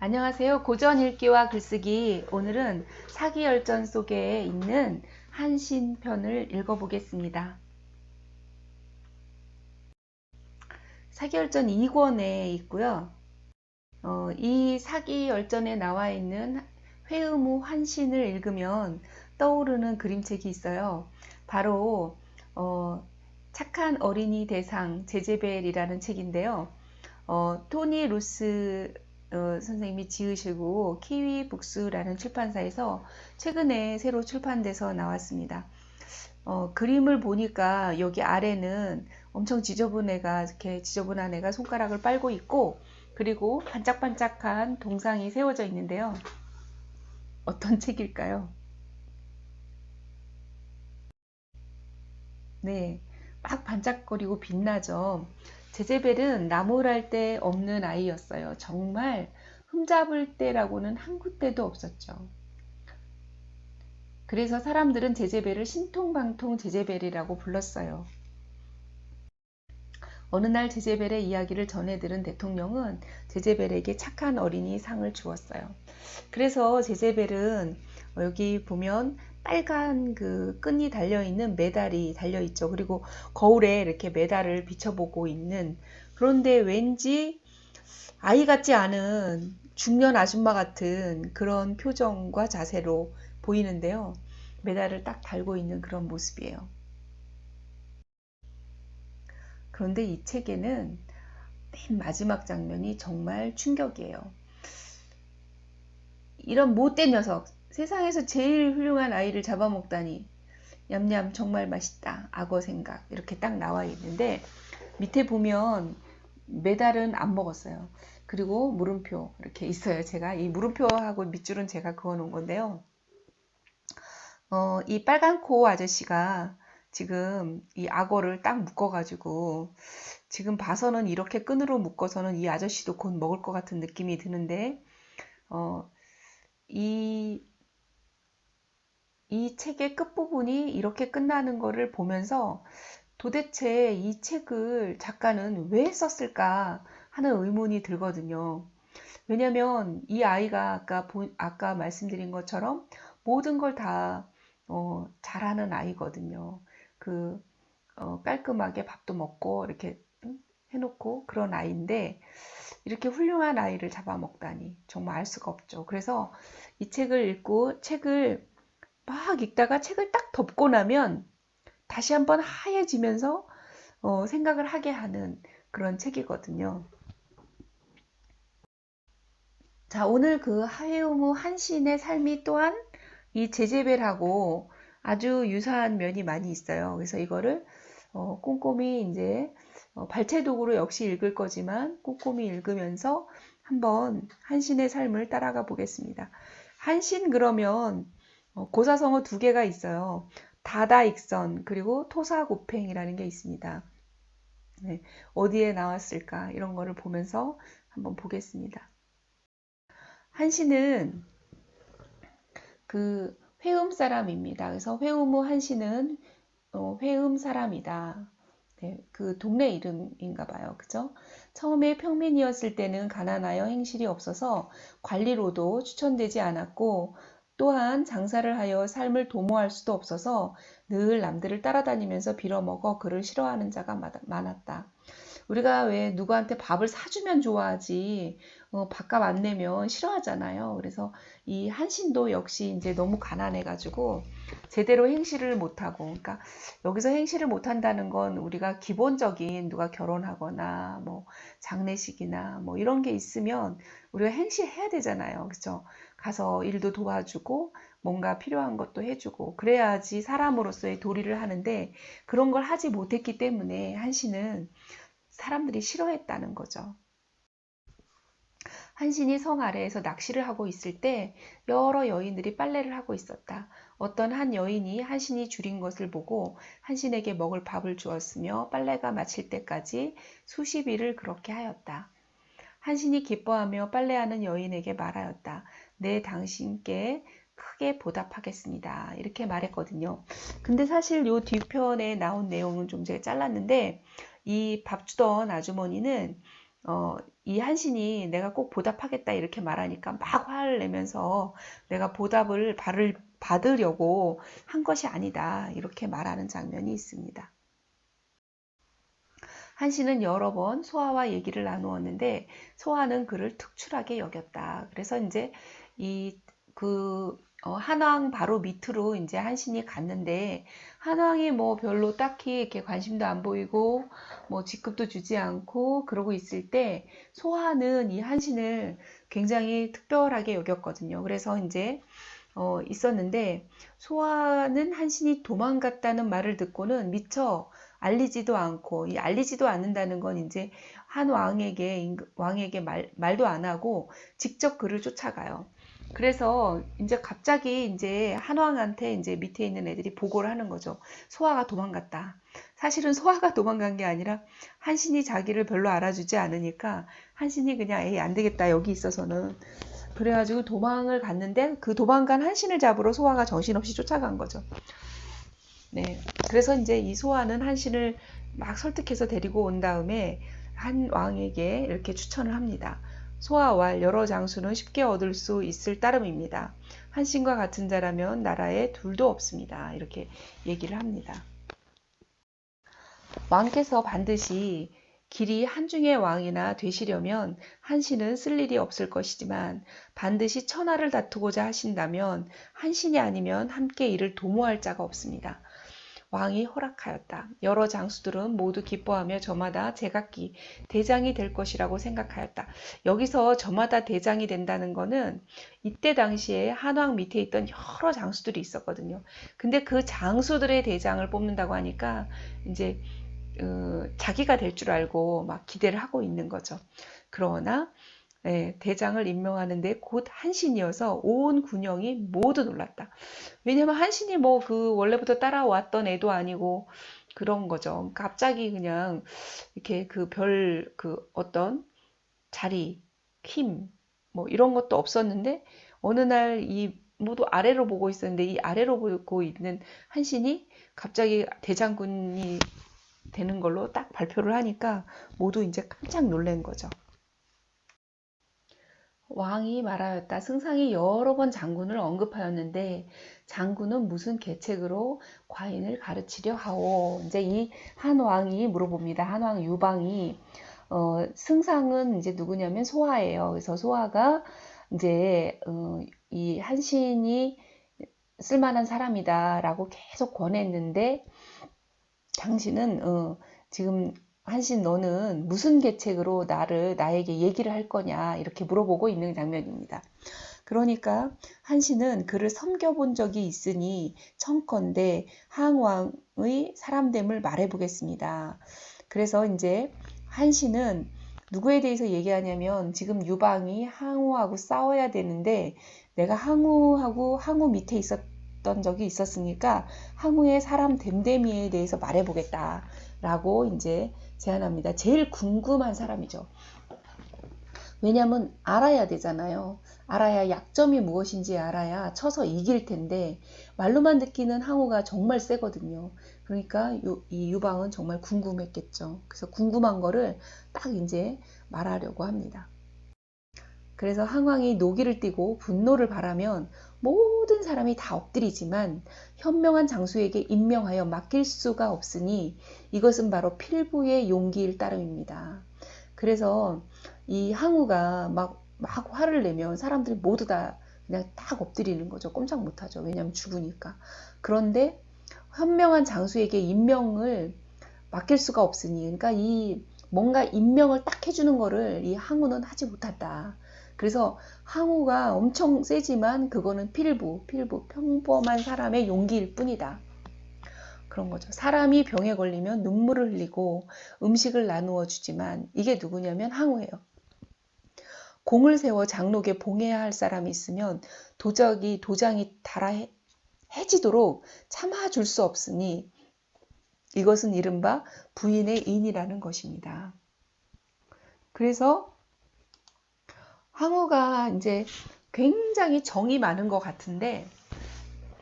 안녕하세요. 고전 읽기와 글쓰기. 오늘은 사기열전 속에 있는 한신편을 읽어보겠습니다. 사기열전 2권에 있고요. 어, 이 사기열전에 나와 있는 회의무 환신을 읽으면 떠오르는 그림책이 있어요. 바로 어, 착한 어린이 대상 제제벨이라는 책인데요. 어, 토니 루스 어, 선생님이 지으시고 키위 북스라는 출판사에서 최근에 새로 출판돼서 나왔습니다. 어, 그림을 보니까 여기 아래는 엄청 지저분 애가 이렇게 지저분한 애가 손가락을 빨고 있고 그리고 반짝반짝한 동상이 세워져 있는데요. 어떤 책일까요? 네, 막 반짝거리고 빛나죠. 제제벨은 나무랄 데 없는 아이였어요. 정말 흠잡을 때라고는 한 군데도 없었죠. 그래서 사람들은 제제벨을 신통방통 제제벨이라고 불렀어요. 어느 날 제제벨의 이야기를 전해 들은 대통령은 제제벨에게 착한 어린이 상을 주었어요. 그래서 제제벨은 여기 보면 빨간 그 끈이 달려 있는 메달이 달려 있죠. 그리고 거울에 이렇게 메달을 비춰보고 있는 그런데 왠지 아이 같지 않은 중년 아줌마 같은 그런 표정과 자세로 보이는데요. 메달을 딱 달고 있는 그런 모습이에요. 그런데 이 책에는 맨 마지막 장면이 정말 충격이에요. 이런 못된 녀석, 세상에서 제일 훌륭한 아이를 잡아먹다니 냠냠 정말 맛있다. 악어 생각 이렇게 딱 나와 있는데 밑에 보면 메달은 안 먹었어요. 그리고 물음표 이렇게 있어요. 제가 이 물음표하고 밑줄은 제가 그어 놓은 건데요. 어, 이 빨간 코 아저씨가 지금 이 악어를 딱 묶어 가지고 지금 봐서는 이렇게 끈으로 묶어서는 이 아저씨도 곧 먹을 것 같은 느낌이 드는데 어, 이, 이 책의 끝부분이 이렇게 끝나는 것을 보면서 도대체 이 책을 작가는 왜 썼을까 하는 의문이 들거든요. 왜냐면 이 아이가 아까, 보, 아까 말씀드린 것처럼 모든 걸다 어, 잘하는 아이거든요. 그 어, 깔끔하게 밥도 먹고 이렇게 해놓고 그런 아이인데 이렇게 훌륭한 아이를 잡아먹다니 정말 알 수가 없죠. 그래서 이 책을 읽고 책을 막 읽다가 책을 딱 덮고 나면 다시 한번 하얘지면서 어, 생각을 하게 하는 그런 책이거든요. 자, 오늘 그 하회우무 한신의 삶이 또한 이 제제벨하고 아주 유사한 면이 많이 있어요. 그래서 이거를 어, 꼼꼼히 이제 어, 발췌독으로 역시 읽을 거지만 꼼꼼히 읽으면서 한번 한신의 삶을 따라가 보겠습니다. 한신 그러면 어, 고사성어 두 개가 있어요. 다다익선 그리고 토사고팽이라는 게 있습니다. 네, 어디에 나왔을까 이런 거를 보면서 한번 보겠습니다. 한신은 그 회음 사람입니다. 그래서 회음 후 한신은 어, 회음 사람이다. 네, 그 동네 이름인가 봐요. 그죠? 처음에 평민이었을 때는 가난하여 행실이 없어서 관리로도 추천되지 않았고 또한 장사를 하여 삶을 도모할 수도 없어서 늘 남들을 따라다니면서 빌어먹어 그를 싫어하는 자가 많았다. 우리가 왜 누구한테 밥을 사주면 좋아하지 어, 밥값 안 내면 싫어하잖아요. 그래서 이 한신도 역시 이제 너무 가난해가지고 제대로 행실을 못하고, 그러니까 여기서 행실을 못한다는 건 우리가 기본적인 누가 결혼하거나 뭐 장례식이나 뭐 이런 게 있으면 우리가 행실해야 되잖아요. 그죠? 가서 일도 도와주고 뭔가 필요한 것도 해주고 그래야지 사람으로서의 도리를 하는데 그런 걸 하지 못했기 때문에 한신은 사람들이 싫어했다는 거죠. 한신이 성 아래에서 낚시를 하고 있을 때 여러 여인들이 빨래를 하고 있었다. 어떤 한 여인이 한신이 줄인 것을 보고 한신에게 먹을 밥을 주었으며 빨래가 마칠 때까지 수십 일을 그렇게 하였다. 한신이 기뻐하며 빨래하는 여인에게 말하였다. 내 당신께 크게 보답하겠습니다. 이렇게 말했거든요. 근데 사실 요 뒤편에 나온 내용은 좀 제가 잘랐는데 이 밥 주던 아주머니는 어, 이 한신이 내가 꼭 보답하겠다 이렇게 말하니까 막 화를 내면서 내가 보답을 받을, 받으려고 한 것이 아니다 이렇게 말하는 장면이 있습니다. 한신은 여러 번 소아와 얘기를 나누었는데 소아는 그를 특출하게 여겼다. 그래서 이제 이그 어, 한왕 바로 밑으로 이제 한신이 갔는데 한왕이 뭐 별로 딱히 이렇게 관심도 안 보이고 뭐 직급도 주지 않고 그러고 있을 때 소하는 이 한신을 굉장히 특별하게 여겼거든요. 그래서 이제 어, 있었는데 소하는 한신이 도망갔다는 말을 듣고는 미처 알리지도 않고 이 알리지도 않는다는 건 이제 한 왕에게 왕에게 말, 말도 안 하고 직접 그를 쫓아가요. 그래서 이제 갑자기 이제 한왕한테 이제 밑에 있는 애들이 보고를 하는 거죠. 소아가 도망갔다. 사실은 소아가 도망간 게 아니라 한신이 자기를 별로 알아주지 않으니까 한신이 그냥 에이 안 되겠다 여기 있어서는 그래가지고 도망을 갔는데 그 도망간 한신을 잡으러 소아가 정신없이 쫓아간 거죠. 네. 그래서 이제 이 소아는 한신을 막 설득해서 데리고 온 다음에 한 왕에게 이렇게 추천을 합니다. 소아와 여러 장수는 쉽게 얻을 수 있을 따름입니다. 한신과 같은 자라면 나라에 둘도 없습니다. 이렇게 얘기를 합니다. 왕께서 반드시 길이 한중의 왕이나 되시려면 한신은 쓸 일이 없을 것이지만 반드시 천하를 다투고자 하신다면 한신이 아니면 함께 이를 도모할 자가 없습니다. 왕이 허락하였다. 여러 장수들은 모두 기뻐하며 저마다 제각기 대장이 될 것이라고 생각하였다. 여기서 저마다 대장이 된다는 거는 이때 당시에 한왕 밑에 있던 여러 장수들이 있었거든요. 근데 그 장수들의 대장을 뽑는다고 하니까 이제 어, 자기가 될 줄 알고 막 기대를 하고 있는 거죠. 그러나 네, 대장을 임명하는데 곧 한신이어서 온 군영이 모두 놀랐다. 왜냐면 한신이 뭐 그 원래부터 따라왔던 애도 아니고 그런 거죠. 갑자기 그냥 이렇게 그 별그 그 어떤 자리, 힘, 뭐 이런 것도 없었는데 어느 날 이 모두 아래로 보고 있었는데 이 아래로 보고 있는 한신이 갑자기 대장군이 되는 걸로 딱 발표를 하니까 모두 이제 깜짝 놀란 거죠. 왕이 말하였다. 승상이 여러 번 장군을 언급하였는데 장군은 무슨 계책으로 과인을 가르치려 하오. 이제 이 한 왕이 물어봅니다. 한 왕 유방이 어, 승상은 이제 누구냐면 소하예요. 그래서 소하가 이제 어, 이 한신이 쓸만한 사람이다라고 계속 권했는데 당신은 어, 지금 한신 너는 무슨 계책으로 나를 나에게 얘기를 할 거냐 이렇게 물어보고 있는 장면입니다. 그러니까 한신은 그를 섬겨본 적이 있으니 청컨대 항왕의 사람됨을 말해보겠습니다. 그래서 이제 한신은 누구에 대해서 얘기하냐면 지금 유방이 항우하고 싸워야 되는데 내가 항우하고 항우 밑에 있었던 적이 있었으니까 항우의 사람 됨됨이에 대해서 말해보겠다. 라고 이제 제안합니다. 제일 궁금한 사람이죠. 왜냐하면 알아야 되잖아요. 알아야 약점이 무엇인지 알아야 쳐서 이길 텐데 말로만 듣기는 항우가 정말 세거든요. 그러니까 유, 이 유방은 정말 궁금했겠죠. 그래서 궁금한 거를 딱 이제 말하려고 합니다. 그래서 항왕이 노기를 띠고 분노를 바라면 모든 사람이 다 엎드리지만 현명한 장수에게 임명하여 맡길 수가 없으니 이것은 바로 필부의 용기일 따름입니다. 그래서 이 항우가 막, 막 화를 내면 사람들이 모두 다 그냥 딱 엎드리는 거죠. 꼼짝 못하죠. 왜냐하면 죽으니까. 그런데 현명한 장수에게 임명을 맡길 수가 없으니 그러니까 이 뭔가 임명을 딱 해주는 거를 이 항우는 하지 못한다. 그래서 항우가 엄청 세지만 그거는 필부, 필부, 평범한 사람의 용기일 뿐이다. 그런 거죠. 사람이 병에 걸리면 눈물을 흘리고 음식을 나누어 주지만 이게 누구냐면 항우예요. 공을 세워 장록에 봉해야 할 사람이 있으면 도적이 도장이 달아 해지도록 참아줄 수 없으니 이것은 이른바 부인의 인이라는 것입니다. 그래서 항우가 이제 굉장히 정이 많은 것 같은데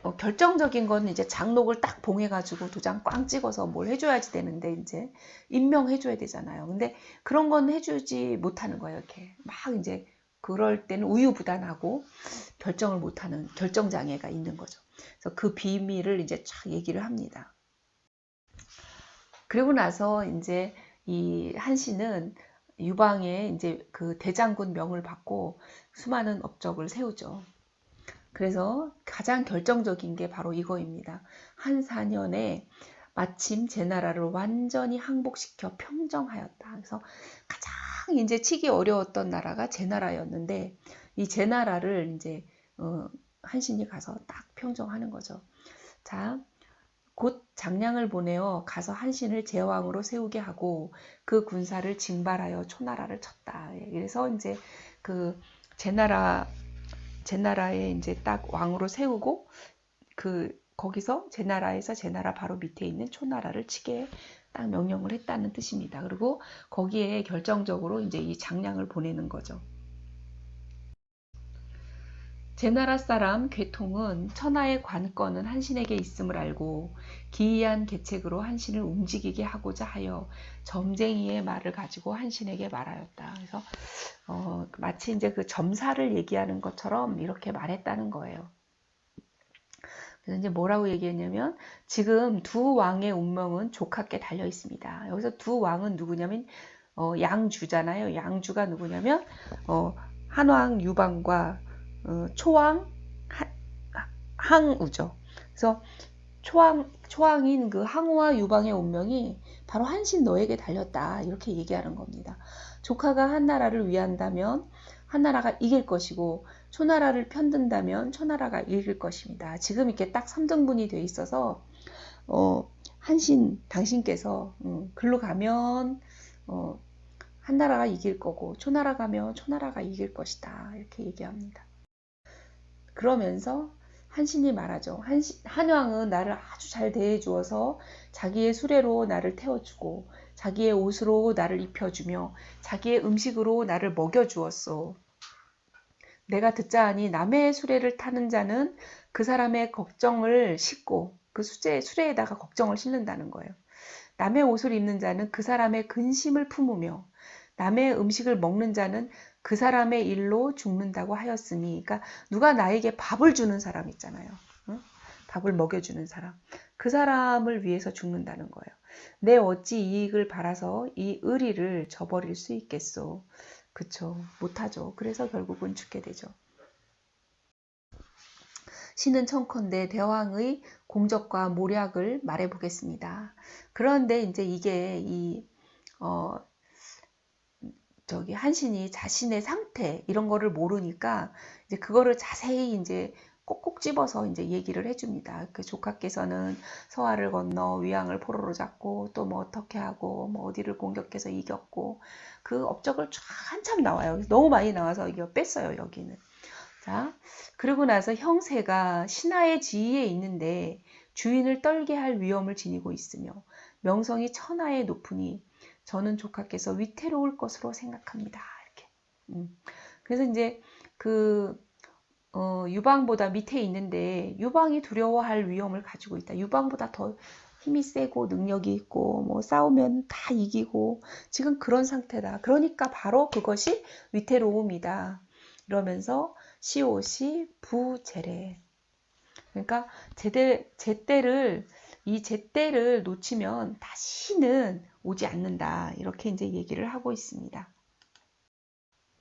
어, 결정적인 건 이제 장록을 딱 봉해가지고 도장 꽝 찍어서 뭘 해줘야지 되는데 이제 임명해줘야 되잖아요. 근데 그런 건 해주지 못하는 거예요. 이렇게 막 이제 그럴 때는 우유부단하고 결정을 못하는 결정 장애가 있는 거죠. 그래서 그 비밀을 이제 쫙 얘기를 합니다. 그리고 나서 이제 이 한씨는 유방에 이제 그 대장군 명을 받고 수많은 업적을 세우죠. 그래서 가장 결정적인 게 바로 이거입니다. 한 4년에 마침 제 나라를 완전히 항복시켜 평정하였다. 그래서 가장 이제 치기 어려웠던 나라가 제 나라였는데 이 제 나라를 이제 어, 한신이 가서 딱 평정하는 거죠. 자, 곧 장량을 보내어 가서 한신을 제왕으로 세우게 하고 그 군사를 징발하여 초나라를 쳤다. 예, 그래서 이제 그 제나라 제나라에 이제 딱 왕으로 세우고 그 거기서 제나라에서 제나라 바로 밑에 있는 초나라를 치게 딱 명령을 했다는 뜻입니다. 그리고 거기에 결정적으로 이제 이 장량을 보내는 거죠. 제 나라 사람 괴통은 천하의 관건은 한신에게 있음을 알고 기이한 계책으로 한신을 움직이게 하고자 하여 점쟁이의 말을 가지고 한신에게 말하였다. 그래서 어, 마치 이제 그 점사를 얘기하는 것처럼 이렇게 말했다는 거예요. 그래서 이제 뭐라고 얘기했냐면 지금 두 왕의 운명은 족하게 달려 있습니다. 여기서 두 왕은 누구냐면 어, 양주잖아요. 양주가 누구냐면 어, 한왕 유방과 어, 초왕 항우죠. 그래서 초왕 초왕인 그 항우와 유방의 운명이 바로 한신 너에게 달렸다 이렇게 얘기하는 겁니다. 조카가 한 나라를 위한다면 한 나라가 이길 것이고 초나라를 편든다면 초나라가 이길 것입니다. 지금 이렇게 딱 3등분이 돼 있어서 어, 한신 당신께서 음, 글로 가면 어, 한 나라가 이길 거고 초나라 가면 초나라가 이길 것이다 이렇게 얘기합니다. 그러면서 한신이 말하죠. 한신, 한왕은 나를 아주 잘 대해 주어서 자기의 수레로 나를 태워주고 자기의 옷으로 나를 입혀주며 자기의 음식으로 나를 먹여주었소. 내가 듣자 하니 남의 수레를 타는 자는 그 사람의 걱정을 싣고 그 수제, 수레에다가 걱정을 싣는다는 거예요. 남의 옷을 입는 자는 그 사람의 근심을 품으며 남의 음식을 먹는 자는 그 사람의 일로 죽는다고 하였으니, 그러니까 누가 나에게 밥을 주는 사람 있잖아요. 응? 밥을 먹여주는 사람. 그 사람을 위해서 죽는다는 거예요. 내 어찌 이익을 바라서 이 의리를 저버릴 수 있겠소. 그쵸. 못하죠. 그래서 결국은 죽게 되죠. 신은 청컨대 대왕의 공적과 모략을 말해보겠습니다. 그런데 이제 이게 이, 어, 저기 한신이 자신의 상태 이런 거를 모르니까 이제 그거를 자세히 이제 꼭꼭 집어서 이제 얘기를 해줍니다. 그 조카께서는 서하를 건너 위양을 포로로 잡고 또 뭐 어떻게 하고 뭐 어디를 공격해서 이겼고 그 업적을 쫙 한참 나와요. 너무 많이 나와서 이거 뺐어요 여기는. 자 그리고 나서 형세가 신하의 지위에 있는데 주인을 떨게 할 위험을 지니고 있으며 명성이 천하에 높으니 저는 조카께서 위태로울 것으로 생각합니다. 이렇게. 음. 그래서 이제 그 어, 유방보다 밑에 있는데 유방이 두려워할 위험을 가지고 있다. 유방보다 더 힘이 세고 능력이 있고 뭐 싸우면 다 이기고 지금 그런 상태다. 그러니까 바로 그것이 위태로움이다. 이러면서 시옷이 부제래. 그러니까 제대 제때를 이 제때를 놓치면 다시는 오지 않는다. 이렇게 이제 얘기를 하고 있습니다.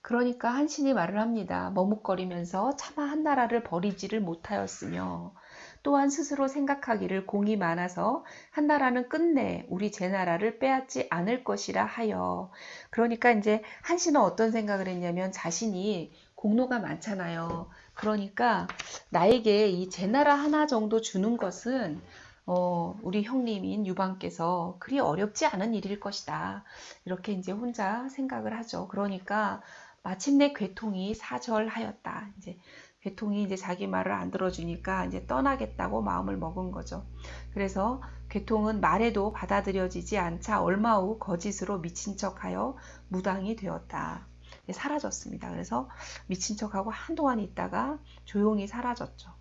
그러니까 한신이 말을 합니다. 머뭇거리면서 차마 한 나라를 버리지를 못하였으며 또한 스스로 생각하기를 공이 많아서 한 나라는 끝내 우리 제 나라를 빼앗지 않을 것이라 하여 그러니까 이제 한신은 어떤 생각을 했냐면 자신이 공로가 많잖아요. 그러니까 나에게 이 제 나라 하나 정도 주는 것은 어, 우리 형님인 유방께서 그리 어렵지 않은 일일 것이다. 이렇게 이제 혼자 생각을 하죠. 그러니까 마침내 괴통이 사절하였다. 이제 괴통이 이제 자기 말을 안 들어주니까 이제 떠나겠다고 마음을 먹은 거죠. 그래서 괴통은 말에도 받아들여지지 않자 얼마 후 거짓으로 미친 척하여 무당이 되었다. 사라졌습니다. 그래서 미친 척하고 한동안 있다가 조용히 사라졌죠.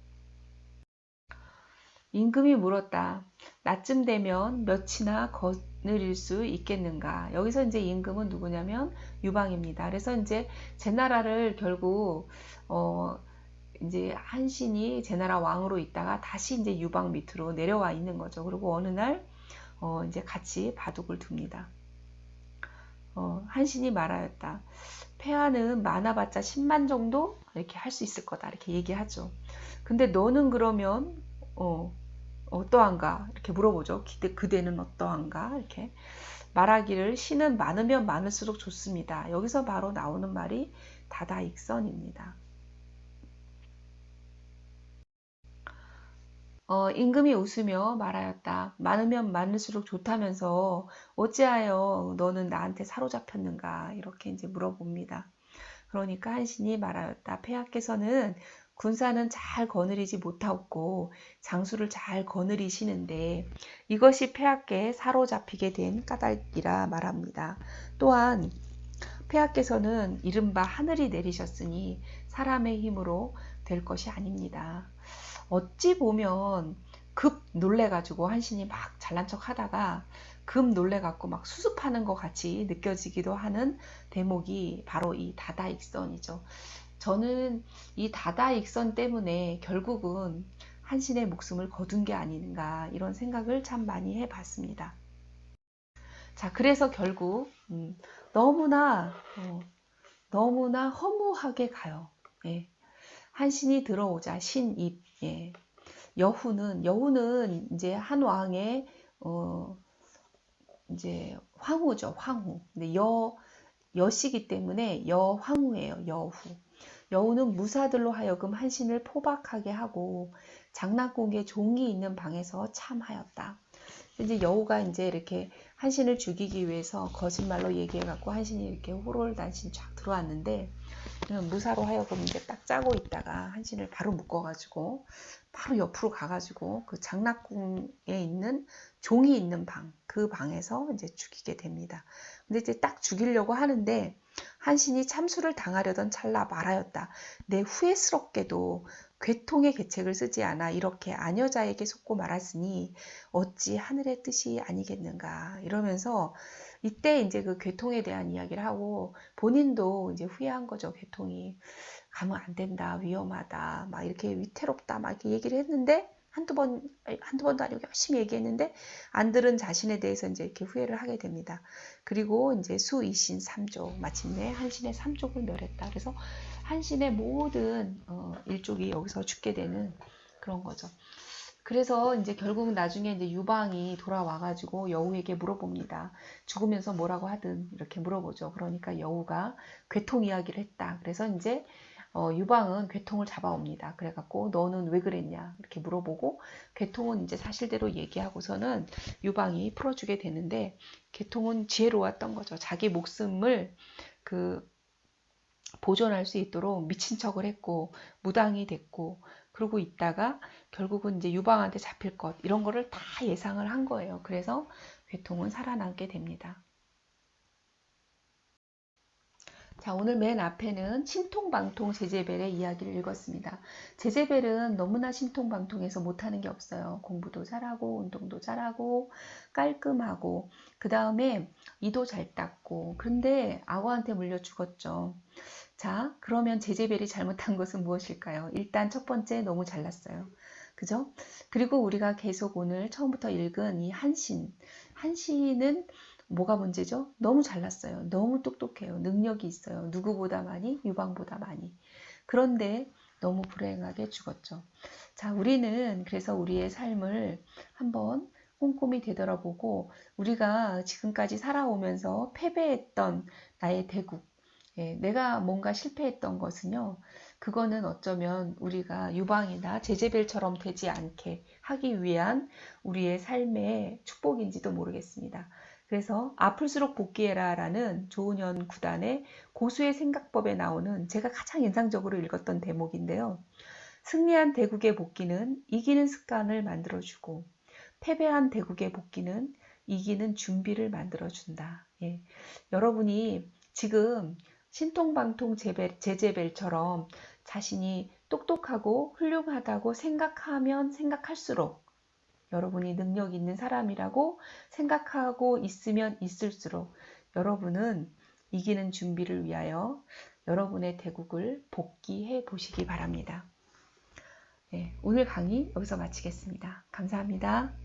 임금이 물었다. 나쯤 되면 몇이나 거느릴 수 있겠는가? 여기서 이제 임금은 누구냐면 유방입니다. 그래서 이제 제 나라를 결국 어 이제 한신이 제 나라 왕으로 있다가 다시 이제 유방 밑으로 내려와 있는 거죠. 그리고 어느 날 어 이제 같이 바둑을 둡니다. 어, 한신이 말하였다. 폐하는 많아봤자 10만 정도 이렇게 할 수 있을 거다 이렇게 얘기하죠. 근데 너는 그러면 어, 어떠한가? 이렇게 물어보죠. 기대, 그대는 어떠한가? 이렇게 말하기를 신은 많으면 많을수록 좋습니다. 여기서 바로 나오는 말이 다다익선입니다. 어, 임금이 웃으며 말하였다. 많으면 많을수록 좋다면서 어찌하여 너는 나한테 사로잡혔는가? 이렇게 이제 물어봅니다. 그러니까 한신이 말하였다. 폐하께서는 군사는 잘 거느리지 못하고 장수를 잘 거느리시는데 이것이 폐하께 사로잡히게 된 까닭이라 말합니다. 또한 폐하께서는 이른바 하늘이 내리셨으니 사람의 힘으로 될 것이 아닙니다. 어찌 보면 급 놀래가지고 한신이 막 잘난 척 하다가 급 놀래갖고 막 수습하는 것 같이 느껴지기도 하는 대목이 바로 이 다다익선이죠. 저는 이 다다익선 때문에 결국은 한신의 목숨을 거둔 게 아닌가 이런 생각을 참 많이 해봤습니다. 자, 그래서 결국 음, 너무나 어, 너무나 허무하게 가요. 예. 한신이 들어오자 신입 예. 여후는 여후는 이제 한 왕의 어, 이제 황후죠 황후. 근데 여 여시기 때문에 여황후예요 여후. 여우는 무사들로 하여금 한신을 포박하게 하고 장난공에 종이 있는 방에서 참하였다. 이제 여우가 이제 이렇게 한신을 죽이기 위해서 거짓말로 얘기해갖고 한신이 이렇게 호롤단신 쫙 들어왔는데 무사로 하여금 이제 딱 짜고 있다가 한신을 바로 묶어가지고 바로 옆으로 가가지고 그 장락궁에 있는 종이 있는 방, 그 방에서 이제 죽이게 됩니다. 근데 이제 딱 죽이려고 하는데 한신이 참수를 당하려던 찰나 말하였다. 내 후회스럽게도 괴통의 계책을 쓰지 않아 이렇게 아녀자에게 속고 말았으니 어찌 하늘의 뜻이 아니겠는가 이러면서 이때 이제 그 괴통에 대한 이야기를 하고 본인도 이제 후회한 거죠 괴통이 가면 안 된다 위험하다 막 이렇게 위태롭다 막 이렇게 얘기를 했는데 한두 번, 한두 번도 아니고 열심히 얘기했는데 안 들은 자신에 대해서 이제 이렇게 후회를 하게 됩니다. 그리고 이제 수 이신 삼족, 마침내 한신의 삼족을 멸했다. 그래서 한신의 모든 어, 일족이 여기서 죽게 되는 그런 거죠. 그래서 이제 결국 나중에 이제 유방이 돌아와가지고 여우에게 물어봅니다. 죽으면서 뭐라고 하든 이렇게 물어보죠. 그러니까 여우가 괴통 이야기를 했다. 그래서 이제 어, 유방은 괴통을 잡아옵니다. 그래갖고 너는 왜 그랬냐 이렇게 물어보고 괴통은 이제 사실대로 얘기하고서는 유방이 풀어주게 되는데 괴통은 지혜로웠던 거죠. 자기 목숨을 그 보존할 수 있도록 미친 척을 했고 무당이 됐고 그러고 있다가 결국은 이제 유방한테 잡힐 것 이런 거를 다 예상을 한 거예요. 그래서 괴통은 살아남게 됩니다. 자, 오늘 맨 앞에는 신통방통 제제벨의 이야기를 읽었습니다. 제제벨은 너무나 신통방통해서 못하는 게 없어요. 공부도 잘하고, 운동도 잘하고, 깔끔하고, 그 다음에 이도 잘 닦고, 그런데 악어한테 물려 죽었죠. 자, 그러면 제제벨이 잘못한 것은 무엇일까요? 일단 첫 번째 너무 잘났어요. 그죠? 그리고 우리가 계속 오늘 처음부터 읽은 이 한신. 한신은 뭐가 문제죠? 너무 잘났어요. 너무 똑똑해요. 능력이 있어요. 누구보다 많이, 유방보다 많이. 그런데 너무 불행하게 죽었죠. 자, 우리는 그래서 우리의 삶을 한번 꼼꼼히 되돌아보고 우리가 지금까지 살아오면서 패배했던 나의 대국, 예, 내가 뭔가 실패했던 것은요, 그거는 어쩌면 우리가 유방이나 제제벨처럼 되지 않게 하기 위한 우리의 삶의 축복인지도 모르겠습니다. 그래서 아플수록 복귀해라 라는 조은현 구단의 고수의 생각법에 나오는 제가 가장 인상적으로 읽었던 대목인데요. 승리한 대국의 복귀는 이기는 습관을 만들어주고 패배한 대국의 복귀는 이기는 준비를 만들어준다. 예. 여러분이 지금 신통방통 제제벨처럼 자신이 똑똑하고 훌륭하다고 생각하면 생각할수록 여러분이 능력 있는 사람이라고 생각하고 있으면 있을수록 여러분은 이기는 준비를 위하여 여러분의 대국을 복귀해 보시기 바랍니다. 네, 오늘 강의 여기서 마치겠습니다. 감사합니다.